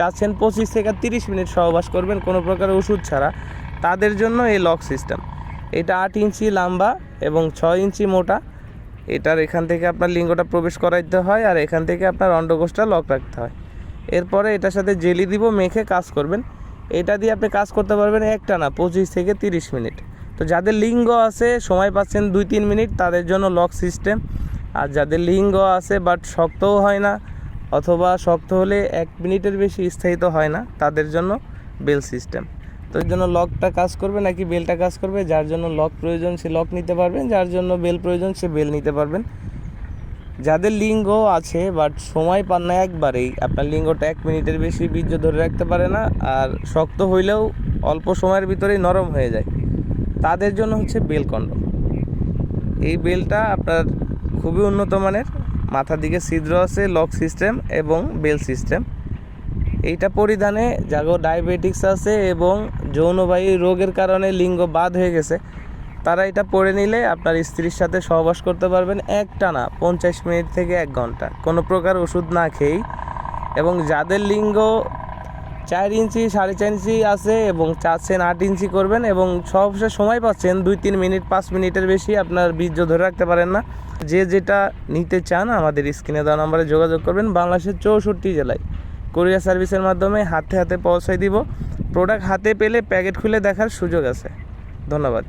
চাচ্ছেন পঁচিশ থেকে তিরিশ মিনিট সহবাস করবেন, কোনো প্রকার ওষুধ ছাড়া। তাদের জন্য এই লক সিস্টেম। এটা আট ইঞ্চি লম্বা এবং ছয় ইঞ্চি মোটা। এটার এখান থেকে আপনার লিঙ্গটা প্রবেশ করাইতে হয় আর এখান থেকে আপনার অন্ডকোষটা লক রাখতে হয়। এরপরে এটার সাথে জেলি দিব, মেখে কাজ করবেন। এটা দিয়ে আপনি কাজ করতে পারবেন একটা না, পঁচিশ থেকে তিরিশ মিনিট। তো যাদের লিঙ্গ আছে, সময় পাচ্ছেন দুই তিন মিনিট, তাদের জন্য লক সিস্টেম। আর যাদের লিঙ্গ আছে বাট শক্তও হয় না অথবা শক্ত হলে এক মিনিটের বেশি স্থায়িত হয় না তাদের জন্য বেল সিস্টেম। তো এর জন্য লকটা কাজ করবে নাকি বেলটা কাজ করবে? যার জন্য লক প্রয়োজন সে লক নিতে পারবেন, যার জন্য বেল প্রয়োজন সে বেল নিতে পারবেন। যাদের লিঙ্গ আছে বাট সময় পান না একবারেই, আপনার লিঙ্গটা এক মিনিটের বেশি বীর্য ধরে রাখতে পারে না আর শক্ত হইলেও অল্প সময়ের ভিতরেই নরম হয়ে যায়। তাদের জন্য হচ্ছে বেল কন্ডম। এই বেলটা আপনার খুবই উন্নত মানের। মাথার দিকে ছিদ্র আছে লক সিস্টেম এবং বেল সিস্টেম এইটা পরিধানে যাগো ডায়াবেটিক্স আছে এবং যৌনবাহী রোগের কারণে লিঙ্গ বাদ হয়ে গেছে। তারা এটা পরে নিলে আপনার স্ত্রীর সাথে সহবাস করতে পারবেন একটানা, পঞ্চাশ মিনিট থেকে এক ঘণ্টা। কোনো প্রকার ওষুধ না খেয়েই। এবং যাদের লিঙ্গ চার ইঞ্চি, সাড়ে চার ইঞ্চি আছে এবং চার সেন আট ইঞ্চি করবেন এবং সবশেষ সময় পাচ্ছেন দুই, তিন মিনিট, পাঁচ মিনিটের বেশি আপনার বীর্য ধরে রাখতে পারেন না। যে যেটা নিতে চান আমাদের স্ক্রিনে দেওয়া নম্বরে যোগাযোগ করবেন। বাংলাদেশের চৌষট্টি জেলায় কোরিয়ার সার্ভিসের মাধ্যমে হাতে হাতে পৌঁছাই দিব। প্রোডাক্ট হাতে পেলে প্যাকেট খুলে দেখার সুযোগ আছে। ধন্যবাদ।